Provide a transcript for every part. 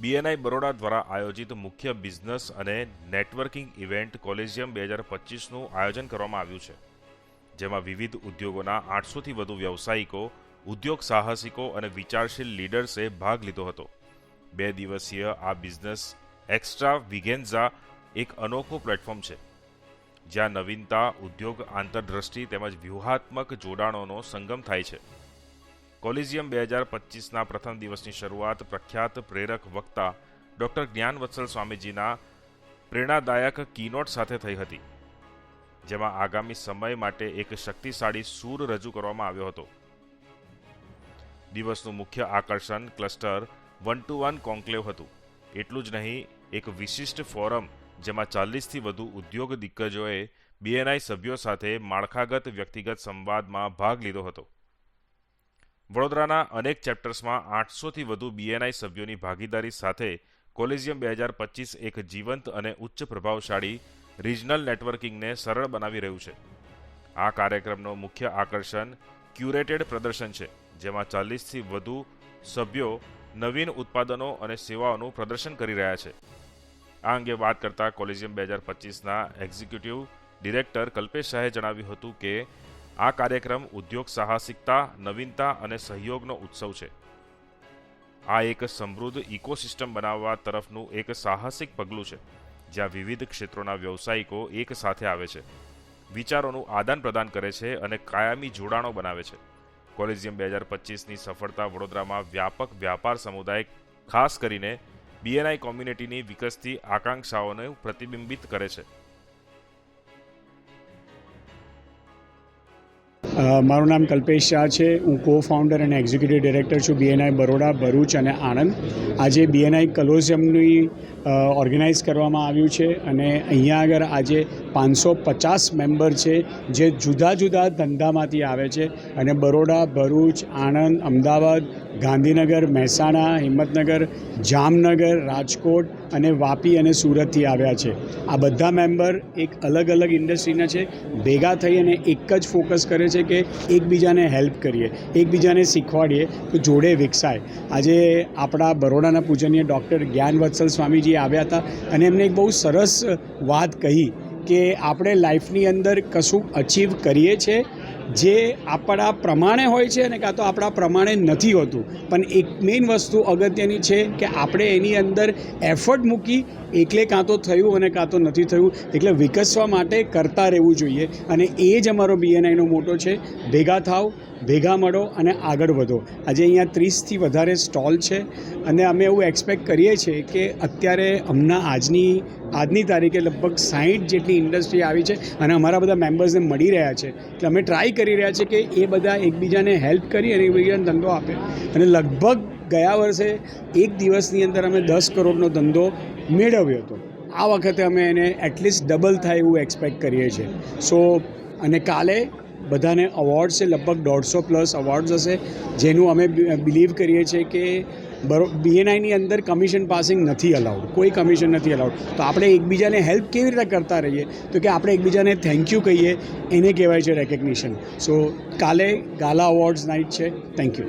BNI Baroda દ્વારા આયોજિત મુખ્ય બિઝનેસ અને નેટવર્કિંગ ઇવેન્ટ કોલેજિયમ બે હજાર પચીસનું આયોજન કરવામાં આવ્યું છે, જેમાં વિવિધ ઉદ્યોગોના આઠસોથી વધુ વ્યવસાયિકો, ઉદ્યોગ સાહસિકો અને વિચારશીલ લીડર્સે ભાગ લીધો હતો. બે દિવસીય આ બિઝનેસ એક્સ્ટ્રા વિગેન્ઝા એક અનોખો પ્લેટફોર્મ છે, જ્યાં નવીનતા, ઉદ્યોગ આંતરદ્રષ્ટિ તેમજ વ્યૂહાત્મક જોડાણોનો સંગમ થાય છે. કોલિઝિયમ બે હજાર પચીસના પ્રથમ દિવસની શરૂઆત પ્રખ્યાત પ્રેરક વક્તા ડૉક્ટર જ્ઞાનવત્સલ સ્વામીજીના પ્રેરણાદાયક કીનોટ સાથે થઈ હતી, જેમાં આગામી સમય માટે એક શક્તિશાળી સૂર રજૂ કરવામાં આવ્યો હતો. દિવસનું મુખ્ય આકર્ષણ cluster one two one conclave હતું. એટલું જ નહીં, એક વિશિષ્ટ ફોરમ જેમાં ચાલીસથી વધુ ઉદ્યોગ દિગ્ગજોએ બીએનઆઈ સભ્યો સાથે માળખાગત વ્યક્તિગત સંવાદમાં ભાગ લીધો હતો. વડોદરાના અનેક ચેપ્ટર્સમાં આઠસોથી વધુ બીએનઆઈ સભ્યોની ભાગીદારી સાથે કોલેજિયમ બે હજાર પચીસ એક જીવંત અને ઉચ્ચ પ્રભાવશાળી રિજનલ નેટવર્કિંગને સરળ બનાવી રહ્યું છે. આ કાર્યક્રમનો મુખ્ય આકર્ષણ ક્યુરેટેડ પ્રદર્શન છે, જેમાં ચાલીસથી વધુ સભ્યો નવીન ઉત્પાદનો અને સેવાઓનું પ્રદર્શન કરી રહ્યા છે. આ અંગે વાત કરતા કોલેજિયમ બે હજાર પચીસના એક્ઝિક્યુટિવ ડિરેક્ટર કલ્પેશ શાહે જણાવ્યું હતું કે આ કાર્યક્રમ ઉદ્યોગ સાહસિકતા, નવીનતા અને સહયોગનો ઉત્સવ છે. આ એક સમૃદ્ધ ઇકોસિસ્ટમ બનાવવા તરફનું એક સાહસિક પગલું છે, જ્યાં વિવિધ ક્ષેત્રોના વ્યવસાયિકો એક સાથે આવે છે, વિચારોનું આદાન પ્રદાન કરે છે અને કાયમી જોડાણો બનાવે છે. કોલેજિયમ બે હજાર પચીસની સફળતા વડોદરામાં વ્યાપક વ્યાપાર સમુદાય, ખાસ કરીને બીએનઆઈ કોમ્યુનિટીની વિકસતી આકાંક્ષાઓને પ્રતિબિંબિત કરે છે. મારું નામ કલ્પેશ શાહ છે. હું કો ફાઉન્ડર અને એક્ઝિક્યુટિવ ડિરેક્ટર છું બીએનઆઈ બરોડા, ભરૂચ અને આણંદ. આજે બીએનઆઈ કલોઝિયમની ઓર્ગેનાઇઝ કરવામાં આવ્યું છે અને અહીંયા આગળ આજે પાંચસો પચાસ મેમ્બર છે જે જુદા જુદા ધંધામાંથી આવે છે અને બરોડા, ભરૂચ, આણંદ, અમદાવાદ, ગાંધીનગર, મહેસાણા, હિંમતનગર, જામનગર, રાજકોટ અને વાપી અને સુરતથી આવ્યા છે. આ બધા મેમ્બર એક અલગ અલગ ઇન્ડસ્ટ્રીના છે. ભેગા થઈ અને એક જ ફોકસ કરે છે કે એકબીજાને હેલ્પ કરીએ, એકબીજાને શીખવાડીએ, તો જોડે વિકસાય. આજે આપણા બરોડાના પૂજનીય ડૉક્ટર જ્ઞાનવત્સલ સ્વામીજી આવ્યા હતા અને એમને એક બહુ સરસ વાત કહી કે આપણે લાઈફની અંદર કશું અચીવ કરીએ છીએ જે આપણા પ્રમાણે હોય છે અને કાં તો આપણા પ્રમાણે નથી હોતું. પણ એક મેઇન વસ્તુ અગત્યની છે કે આપણે એની અંદર એફર્ટ મૂકી એકલે કાં તો થયું અને કાં તો નથી થયું એટલે વિકસવા માટે કરતા રહેવું જોઈએ. અને એ જ અમારો બીએનઆઈનો મોટો છે, ભેગા થાવ ભેગા મળો અને આગળ વધો. આજે અહીંયા ત્રીસથી વધારે સ્ટોલ છે અને અમે એવું એક્સપેક્ટ કરીએ છીએ કે અત્યારે હમણાં આજની આજની તારીખે લગભગ સાહીઠ જેટલી ઇન્ડસ્ટ્રી આવી છે અને અમારા બધા મેમ્બર્સને મળી રહ્યા છે. એટલે અમે ટ્રાય કરી રહ્યા છે કે એ બધા એકબીજાને હેલ્પ કરી અને એકબીજાને ધંધો આપે. અને લગભગ ગયા વર્ષે એક દિવસની અંદર અમે દસ કરોડનો ધંધો મેળવ્યો હતો. આ વખતે અમે એને એટલીસ્ટ ડબલ થાય એવું એક્સપેક્ટ કરીએ છીએ. સો અને કાલે બધાને અવોર્ડ છે, લગભગ દોઢસો પ્લસ અવોર્ડ્સ હશે, જેનું અમે બિલીવ કરીએ છીએ કે બરો બીએનઆઈની અંદર કમિશન પાસિંગ નથી અલાઉડ કોઈ કમિશન નથી અલાઉડ તો આપણે એકબીજાને હેલ્પ કેવી રીતે કરતા રહીએ? તો કે આપણે એકબીજાને થેન્ક યુ કહીએ, એને કહેવાય છે રેકગ્નિશન સો કાલે ગાલા અવોર્ડ્સ નાઇટ છે. થેન્ક યુ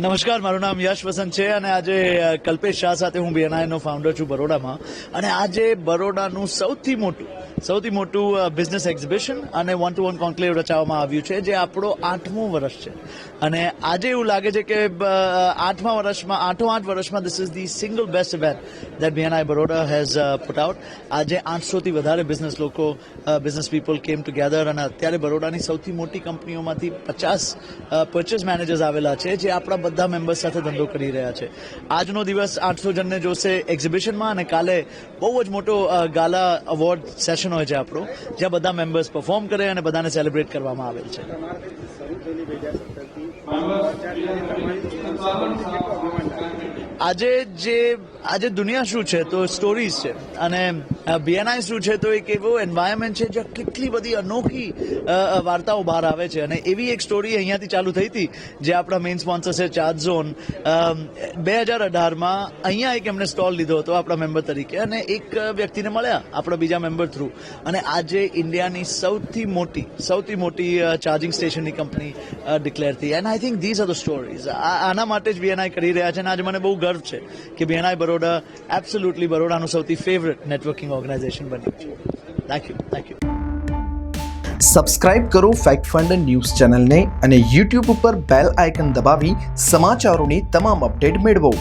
નમસ્કાર, મારું નામ યશ વસંત છે અને આજે કલ્પેશ શાહ સાથે હું બીએનઆઈનો ફાઉન્ડર છું બરોડામાં. અને આજે બરોડાનું સૌથી મોટું સૌથી મોટું બિઝનેસ એક્ઝિબિશન અને વન ટુ વન કોન્ક્લેવ રચાવવામાં આવ્યું છે, જે આપણો આઠમું વર્ષ છે. અને આજે એવું લાગે છે કે આઠમા વર્ષમાં, આઠો આઠ વર્ષમાં this is the single best event that BNI Baroda has put out આજે આઠસોથી વધારે બિઝનેસ લોકો બિઝનેસ પીપલ કેમ ટુગેધર અને અત્યારે બરોડાની સૌથી મોટી કંપનીઓમાંથી પચાસ પર્ચેસ મેનેજર્સ આવેલા છે, જે આપણા બધા મેમ્બર્સ સાથે ધંધો કરી રહ્યા છે. આજનો દિવસ આઠસો જણને જોશે એક્ઝિબિશનમાં અને કાલે બહુ જ મોટો ગાલા અવોર્ડ સેશન હોય છે આપણો, જ્યાં બધા મેમ્બર્સ પરફોર્મ કરે અને બધાને સેલિબ્રેટ કરવામાં આવેલ છે. આજે જે, આજે દુનિયા શું છે તો સ્ટોરીઝ છે. અને બીએનઆઈ શું છે? તો એક એવો એન્વાયરમેન્ટ છે જ્યાં કેટલી બધી અનોખી વાર્તાઓ બહાર આવે છે. અને એવી એક સ્ટોરી અહીંયાથી ચાલુ થઈ હતી, જે આપણા મેઇન સ્પોન્સર છે ચાર્જ ઝોન બે હજાર અઢારમાં અહીંયા એક એમણે સ્ટોલ લીધો હતો આપણા મેમ્બર તરીકે અને એક વ્યક્તિને મળ્યા આપણા બીજા મેમ્બર થ્રુ અને આજે ઇન્ડિયાની સૌથી મોટી સૌથી મોટી ચાર્જિંગ સ્ટેશનની કંપની ડિક્લેર થઈ. And I think these are the stories આના માટે જ બીએનઆઈ કરી રહ્યા છે. અને આજે મને બહુ ગર્વ છે કે બીએનઆઈ બરોડા એબ્સોલ્યુટલી બરોડાનું સૌથી ફેવરેટ નેટવર્કિંગ ઓર્ગેનાઇઝેશન બન્યું છે. Thank you thank you subscribe કરો ફેક્ટ ફંડ ન્યૂઝ ચેનલને અને યુટ્યુબ ઉપર બેલ આઇકન દબાવી સમાચારોની તમામ અપડેટ મેળવો.